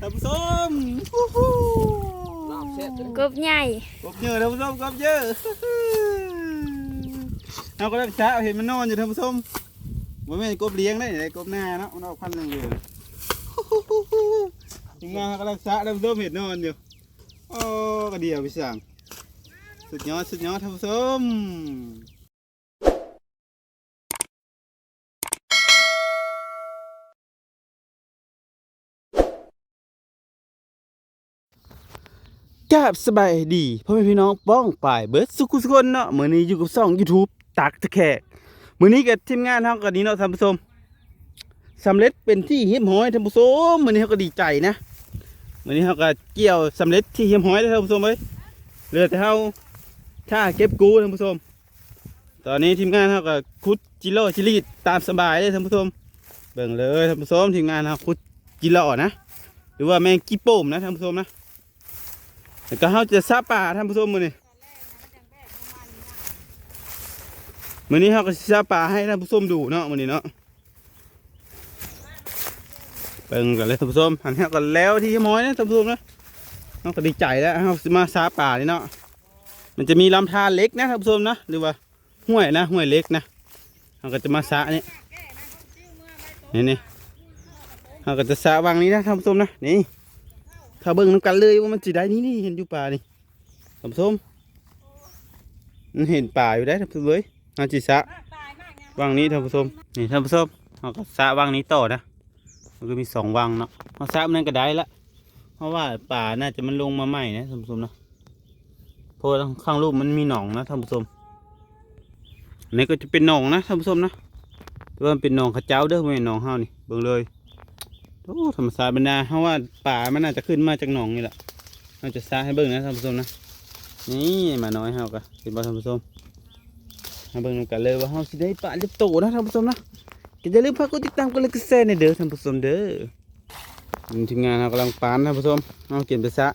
ท่านผู้ชมฮู้ฮู้ลาบแซ่บจังกบใหญ่กบเยอะท่านผู้ชมกบเยอะเอาก็ได้ช้าเห็นมันนอนอยู่ท่านผู้ชมบ่แม่นกบเลี้ยงได้ไอ้กบหน้าเนาะมันออกพันธุ์เหลืองๆยังมาก็รักษาท่านผู้ชมเห็นนอนอยู่โอ้กระเดียวพี่สั่งสุดยอดสุดยอดท่านผู้ชม กบสบายดีพ่อแม่พี่น้องป้องป่ายเบิร์ดสุขุสุคนเนาะมื้อนี้อยู่กับช่อง YouTube ตักตะแขกมื้อนี้กับทีมงานเฮาก็ดีเนาะท่านผู้ชมสำเร็จเป็นที่เฮียมห้อยท่านผู้ชมมื้อนี้เฮาก็ดีใจนะมื้อนี้เฮาก็เกี่ยวสำเร็จที่เฮียมห้อยแล้วท่านผู้ชมเอ้ยเหลือแต่เฮาถ้าเก็บกู้ท่านผู้ชม ตอนนี้ทีมงานเฮาก็ขุดจิโร่จิลีดตามสบายเลยท่านผู้ชมเบิ่งเลยท่านผู้ชมทีมงานเฮาขุดจิโร่นะ หรือว่าแมงกี้โป่มนะท่านผู้ชมนะ แล้วก็เขาจะซาป่าท่านผู้ชมมือนี้มือนี้เขาก็ซาป่าให้ท่านผู้ชมดูเนาะมือนี้เนาะเบิ่งกันเลยท่านผู้ชมหันเขากันแล้วที่ม้อยนะท่านผู้ชมนะเขาก็ดีใจแล้วเขามาซาป่านี่เนาะมันจะมีลำธารเล็กนะท่านผู้ชมนะหรือว่าห้วยนะห้วยเล็กนะเขาก็จะมาซานี่นี่นี่เขาก็จะซาวังนี้นะท่านผู้ชมนะนี่ ถ้าเบิ่งน้ำกันเลยว่ามันสิได้นี่นี่เห็นอยู่ป่านี่ท่านผู้มมันเห็นป่าอยู่ได้ท่านผู้ชมเลยอาจิสะวังนี้ท่านผู้ชมนี่ท่านผู้ชมเราก็สะวังนี้ต่อนะมันก็มีสองวังเนาะเราสะมันนก็ได้ละเพราะว่าป่าน่าจะมันลงมาใหม่นะท่านผู้ชมนะเพราะข้างลูกมันมีหนองนะท่านผู้ชมนนี้ก็จะเป็นหนองนะท่านผู้ชมนะแต่ว่ามันเป็นหนองข้าเจ้าเด้อไม่ใช่หนองเฮานี่เบิ่งเลย โอ้ธรรมศาสตร์บรรดาเพราะว่าป่ามันน่าจะขึ้นมาจากหนองนี่แหละเราจะซาให้เบิ่งนะท่านผู้ชมนะนี่มาน้อยเฮากะเห็นบ่ท่านผู้ชมมาเบิ่งนำกันเลยว่าเฮาสิได้ปลาเล็บโตนะท่านผู้ชมนะก็อย่าลืมฝากกดติดตามกดไลค์กดแชร์ในเด้อท่านผู้ชมเด้อทีมงานเฮากำลังปานท่านผู้ชมเฮาเก็บไปซะ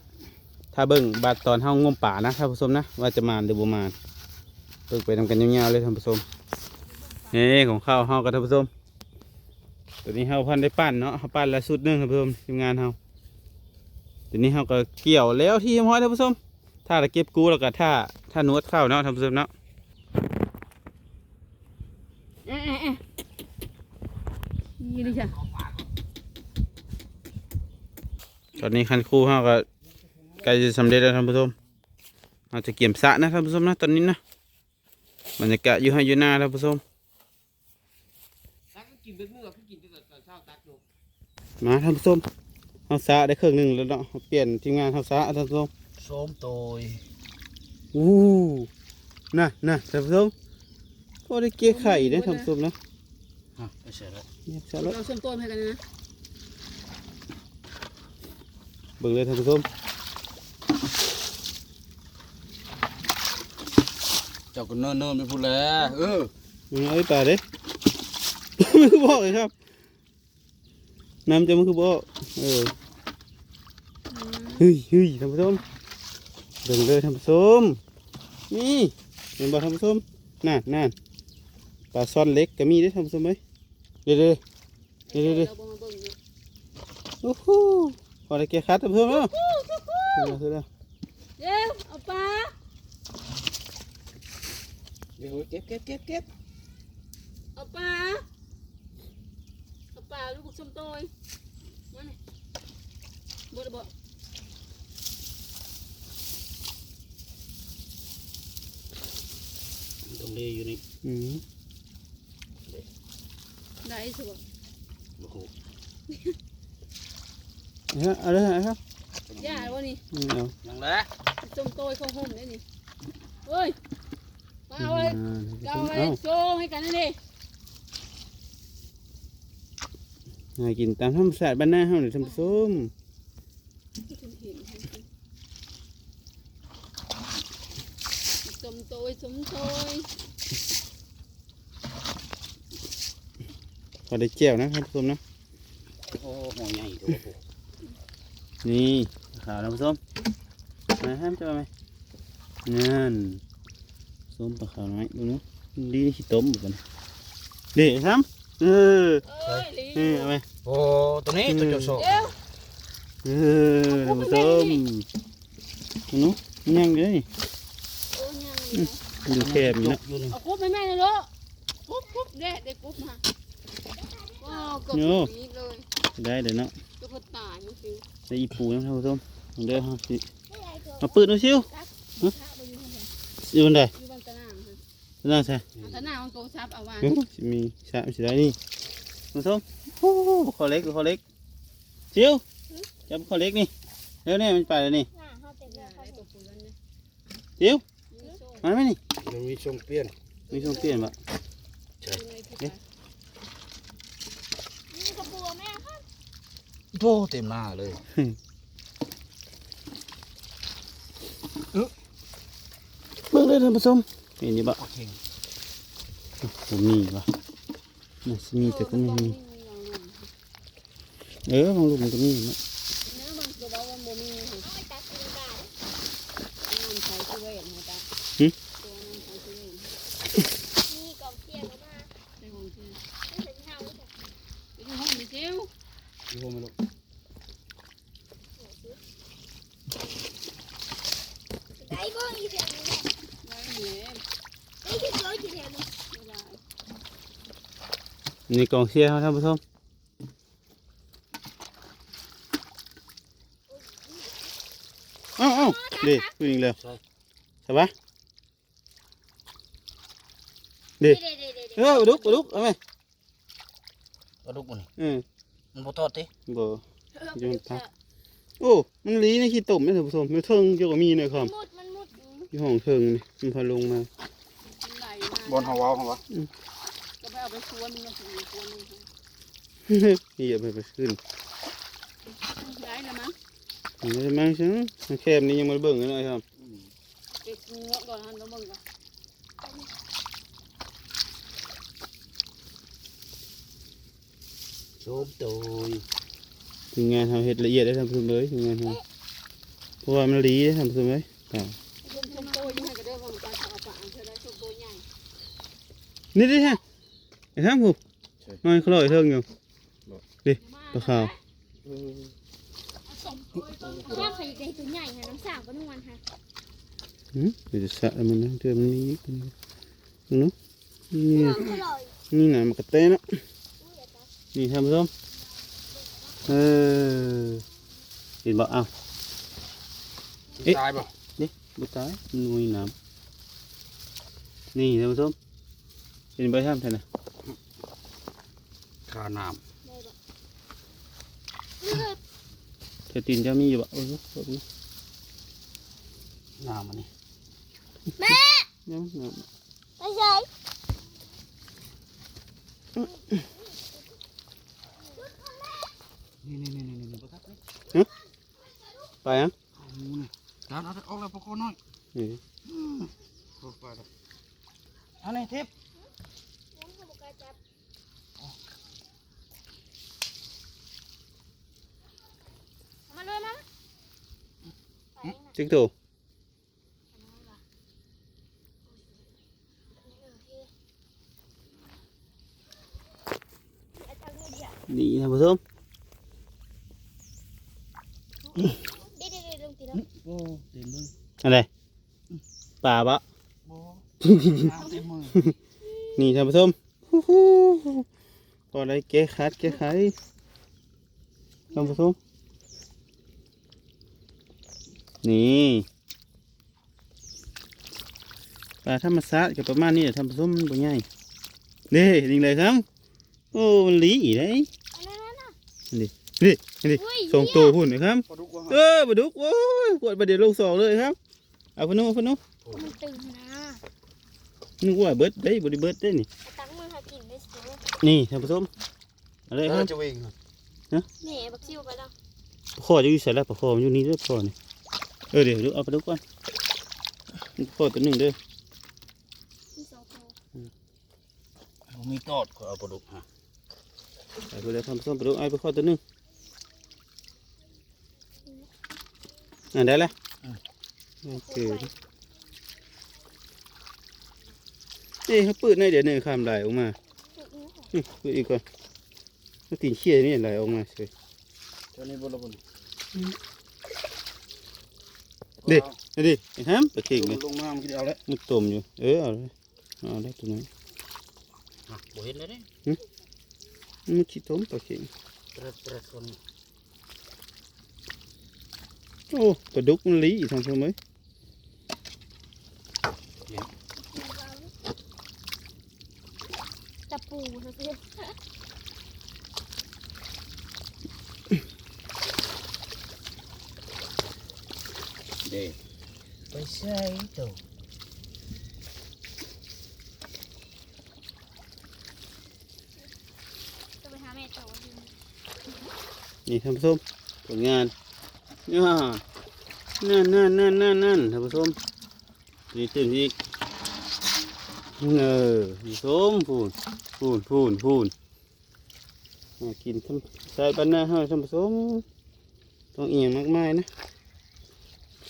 ถ้าเบิ่งบาดตอนเฮางมป่านะท่านผู้ชมนะว่าจะมาหรือบ่มาเบิ่งไปทำกันยาวๆเลยท่านผู้ชมนี่ของข้าวเฮากับท่านผู้ชม ตัวนี้เฮาพันได้ปั้นเนาะเฮาปั้นแล้วสุดหนึงครับผู้ชมทีมงานเฮาตัวนี้เฮาก็เกี่ยวแล้วที่ห้อยท่านผู้ชมถ้าเราเก็บกูแล้วก็ถ้าถ้านวดเข้าเนาะท่านผู้ชมเนาะเอ๊ะเอ๊ะเอ๊ะนี่ดิจ้ะตอนนี้คันครูเฮาก็ใกล้จะสำเร็จแล้วท่านผู้ชมเราจะเกี่ยมสระนะท่านผู้ชมนะตอนนี้นะบรรยากาศอยู่ให้อยู่หน้าท่านผู้ชม ตักก็กินเป็นมื้อก็กินแต่ตอนเช้าตักอยู่มาท่านผู้ชมเฮาสระได้ครึ่งหนึงแล้วเนาะเราเปลี่ยนทีมงานเฮาสระท่านผู้ชมโสมโตยอู้น่ะน่ะท่านผู้ชมพอได้เกลี่ยไข่ได้ท่านผู้ชมนะฮะไม่ใช่แล้วเนี่ยสระแล้วเราชมต้นให้กันนะเบิ่งเลยท่านผู้ชมเจ้าก็เนิ่นๆไปพูดแล้วเออมึงเอาไปป่าเด้ มันคือบอกเลยครับ น้ำจะมันคือบอกเออเฮ้ยเฮ้ยท่านผู้ชมเบิ่งเลยท่านผู้ชมนี่เห็นบ่ท่านผู้ชมนั่นนั่นปลาซ่อนเล็กก็มีเด้อท่านผู้ชมเอ้ยเด้อเด้อเด้อเด้อเด้อเราบ่มาเบิ่งเนาะโอ้โหพอได้เกี่ยคัดท่านผู้ชมเนาะเด้อเด้อเด้อเดี๋ยวเอาปลาเดี๋ยวเก็บเก็บเก็บเก็บเอาปลา เอาปลาลูกชมต้นมานี่บ่ได้บ่ตรงนี้อยู่นี่อืมได้สิบ่โอ้โหเอาเอ ห่มได้นี่เฮ้ยมาเอาไว้อ่าเอาไว้เอาโชว์ให้กันนั่นดิให้กินตามธรรมชาติบ้านนาเฮานี่ท่านผู้ชมชมต้นชมต้นพอได้แก้วนะท่านผู้ชมนะโอ้โหใหญ่ตัวโอ้นี่ขาวนะผู้ชมมาห้ามจะมาไหมนั่นส้มปลาขาวน้อยดูนู้นดีที่ต้มบุกันเด็ดซ้ำ เออเอ้ยลีนี่เอาไหมโอ้ตัวนี้ตัวเจ้าโซเดี๋ยวเออท่านผู้ชมหนูยังอยู่นี่โอ้ยังนี่นะอยู่แคบอยู่นะอยู่นี่เอากุ๊บไปแม่เลยลูกกุ๊บกุ๊บเด็ดเด็ดกุ๊บมาว้าวเกือบถึงนี้เลยได้เดี๋ยวเนาะตัวคนตายมันคือใส่อีปูนะท่านผู้ชมเดี๋ยวเฮาสิมาเปิดดูซิวพระไปอยู่ข้างใน นั่นใช่เอาตะนางของโตซับเอาวางโอ้สิมีสามสิได้นี่ท่านผู้ชมโอ้โหคอเล็กคอเล็กซิวจับคอเล็กนี่เร็วนี่มันไปแล้วนี่อย่าได้ตัวปืนเนี่ยซิวยิงโซ่มาไหมนี่มันมีช่วงเปลี่ยนมีช่วงเปลี่ยนปะยิงในพิษโตเต็มหน้าเลยเบิ่งเลยท่านผู้ชมเห็ นนี่ปะโอเคผมมีปะน่าสิมีแต่ก็ไม่มีเออบางลูกมันก็มีเนาะน้ำบางตัวเราวันบ่มีค่ะน้ำใส่ช่วยนะจ๊ะตัวน้ำใส่ช่วยในห้องเชื่อไปดูห้องมีเซลอยู่ห้องไม่รู้ไว้เหนื่อยไม่ได้ นี่กองเชียร์ครับท่านผู้ชมเอ้าเอ้าเด็กผู้หญิงเลยใช่ปะเด็กเออดุกดุกเอาไหมกระดูกมันเออมันบ่ทอดติบ่โยนพักโอ้ มันลีในขี้ตุ่มนี่ท่านผู้ชมมันเทิงเจ้าก็มีนะครับอยู่ห้องเทิงนี่มันพาลงมาไหลบอลเฮาเว้าเฮาว่าก็ ไปเอาไปชวนมันมาถึงชวนมันนี่อย่าไปไปขึ้นย้ายละมั้งมันจะมาใช่ไหมมันแคบนี่ยังมาเบิ่งกันหน่อยครับเด็กงวก่อนหันแล้วมึงก็โชมโตยทีมงานทำเห็ดละเอียดได้ทำผู้ชมเลยทีมงานทำเพราะว่ามันลีได้ทำผู้ชมเลยอ่าชมชมโตยังไงก็ได้ว่า มันการเอาปะเธอได้ชมโตใหญ่นี่ดิฮะไอ้ท่านผู้น้อยเขาลอยเทิงอยู่ปลาขาวว่าใครจะให้ตัวใหญ่ค่ะน้ำสาวก็นุ่งวันค่ะหืมเดี๋ยวจะสะมันนะเดี๋ยวมันนี้กันเนาะนี่อร่อยนี่หนามันกระเตะเนาะนี่ท่านผู้ชมเออเห็นบ่อ้าวเอ๊ะตายบ่บุตายมันนุยน้ำนี่ท่านผู้ชมเห็นใบท่ามแทนนะ คาน้เธอตีนเจ้ามีอยู่บ่เออเออำน้ำมันนี่ยังน้ไม่ใช่นี่นี่นี่นี่บ่ทักเลยำไปยังเอาหมูนี่จานเอาออกแล้วปะโคน้อยนี่โอ้ไปแล้วอันนี้ทิพย์มาเลยมาจิ๊กโต นี่ท่านผู้ชม เด็ดเด็ดลงตีแล้ว โอ้เต็มเลย อะไรป่าบะโอ้น้ำเต็มมือนี่ท่านผู้ชมฮู้ฮู้พอได้แก้คัดแก้ไขท่า นผู้ชมนี่ปลาธรรมชาติกับประมาณนี้แหละท่านผู้ชมมันบ่ใหญ่เด้ยิงเลยครับ โอ้มันหลีอีได้อันนั้นน่ะนี่นี่นี่อุ้ยสองตัวหุ่นนะครับปลาดุกว่าเออปลาดุกโอ้ยปวดประเดี๋ยวลงสองเลยครับเอาพนุเอาพนุมันตึงนะนึกว่าเบิร์ดได้บริเบิร์ดได้นี่ตั้งมือหากินได้สินี่ท่านผู้ชมเอะไรครับจะวิ่งแหน่บักซิวไปแล้วปลาคอจะอยู่ใส่แล้วปลาคอมันอยู่นี่เด้อปลาคอนี่ เออเดี๋ยวดูเอาปลาดุกก่อนปลาคอตัวหนึ่งเด้อมีสองตัวผมมีตอดก็เอาปลาดุกฮะใส่ไปเลยท่านผู้ชมปลาดุกเอาปลาคอตัวหนึ่งอ่าได้แล้วโอเคเอ้ยเขาปืดในเดี๋ยวหนึ่งคำไหลออกมาตึกนี้ค่ะนี่ปืดอีกก่อนเขาตีนเขี้ยนี่ไหลออกมาเฉยเจ้านี้บ่ละบ่น ดิเอาดิไอ้ฮัมปลาเข่งเลยลงมามันกินเอาแล้วมันต้มอยู่ เออเอาเลยเอาได้ตัวนี้บ่เห็นเลยเด้มันขี้ต้มปลาเข่งเตระเตระคนโอ้ปลาดุกมันลีทางเพิ่มไหมตะปูนะเพื่อน เด้ ไปใส่ตัวจะไปหาแม่โตอยู่ นี่ท่านผู้ชมผลงานนี่ฮะนั่นนั่นนั่นนั่นนั่นท่านผู้ชมนี่เต็มอีกเออท่านผู้ชมพูนพูนพูนพูนมากินทำใส่ปันหน้าให้ท่านผู้ชมต้องเอียงมากมายนะ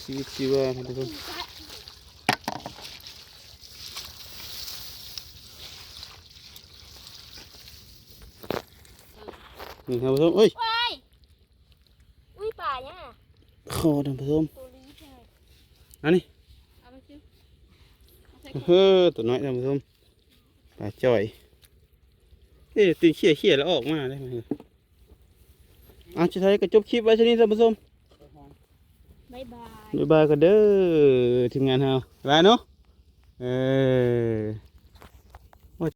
ชีวิตชีวาท่านผู้ชมนี่ท่านผู้ชมเอ้ยว้ายอุ้ยป่าเนี่ยคอท่านผู้ชมตัวนี้ใช่อันนี้เอาไปซิวเอาใส่เฮ้อตัวน้อยท่านผู้ชมปลาจ่อยเอ๊ะตีเขี่ยเขี่ยแล้วออกมาได้ไหมอาจะใช้กระจบคลิปไว้ชนี้ท่านผู้ชม บายบาย บ๊ายบายกันเด้อทีมงานเฮาไปเนาะเออ